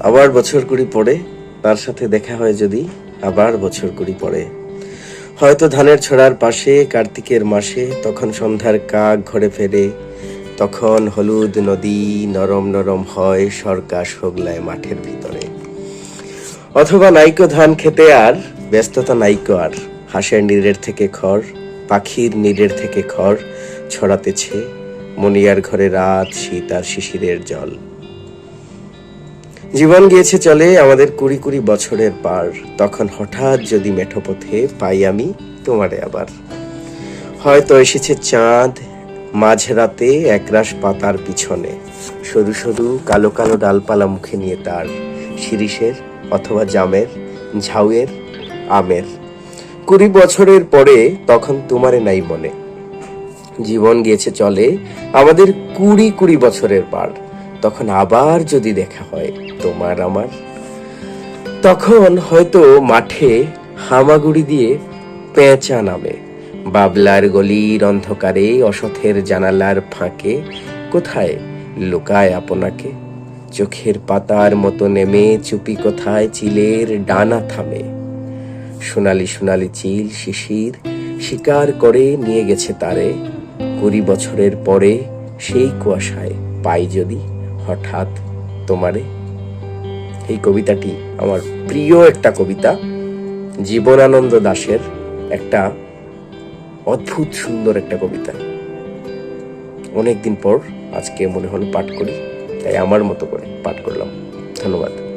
আবার বছর কুড়ি পরে তার সাথে দেখা হয় যদি আবার বছর কুড়ি পরে হয়তো ধানের ছড়ার পাশে কার্তিকের মাসে, তখন সন্ধ্যার কাক ঘরে ফেরে, তখন হলুদ নদী নরম নরম হয় সরকাশ হোগলায় মাঠের ভিতরে। অথবা নাইকো ধান খেতে আর, ব্যস্ততা নাইকো আর, হাঁসের নীড়ের থেকে খড়, পাখির নীড়ের থেকে খড় ছড়াতেছে, মনিয়ার ঘরে রাত, শীত আর শিশিরের জল। জীবন গিয়েছে চলে আমাদের কুড়ি কুড়ি বছরের পার। তখন হঠাৎ যদি মেঠোপথে পাই আমি তোমারে আবার। হয়তো এসেছে চাঁদ মাঝরাতে একরাশ পাতার পিছনে। সরু সরু কালো কালো ডালপালা মুখে নিয়ে তার শিরিষের অথবা জামের, ঝাউয়ের, আমের। কুড়ি বছরের পরে তখন তোমারে নাই মনে। জীবন গিয়েছে চলে আমাদের কুড়ি কুড়ি বছরের পার। তখন আবার যদি দেখা হয় তোমার আমার, তখন হয়তো মাঠে হামাগুড়ি দিয়ে পেঁচা নামে, বাবলার গলির অন্ধকারে, অসথের জানালার ফাঁকে, কোথায় লুকায় আপনাকে? চোখের পাতার মতো নেমে চুপি কোথায় চিলের ডানা থামে? সোনালি সোনালি চিল শিশির শিকার করে নিয়ে গেছে তারে, কুড়ি বছরের পরে সেই কুয়াশায় পাই যদি হঠাৎ তোমারে। এই কবিতাটি আমার প্রিয় একটা কবিতা, জীবনানন্দ দাশের একটা অদ্ভুত সুন্দর একটা কবিতা। অনেকদিন পর আজকে মনে হলো পাঠ করি, তাই আমার মতো করে পাঠ করলাম। ধন্যবাদ।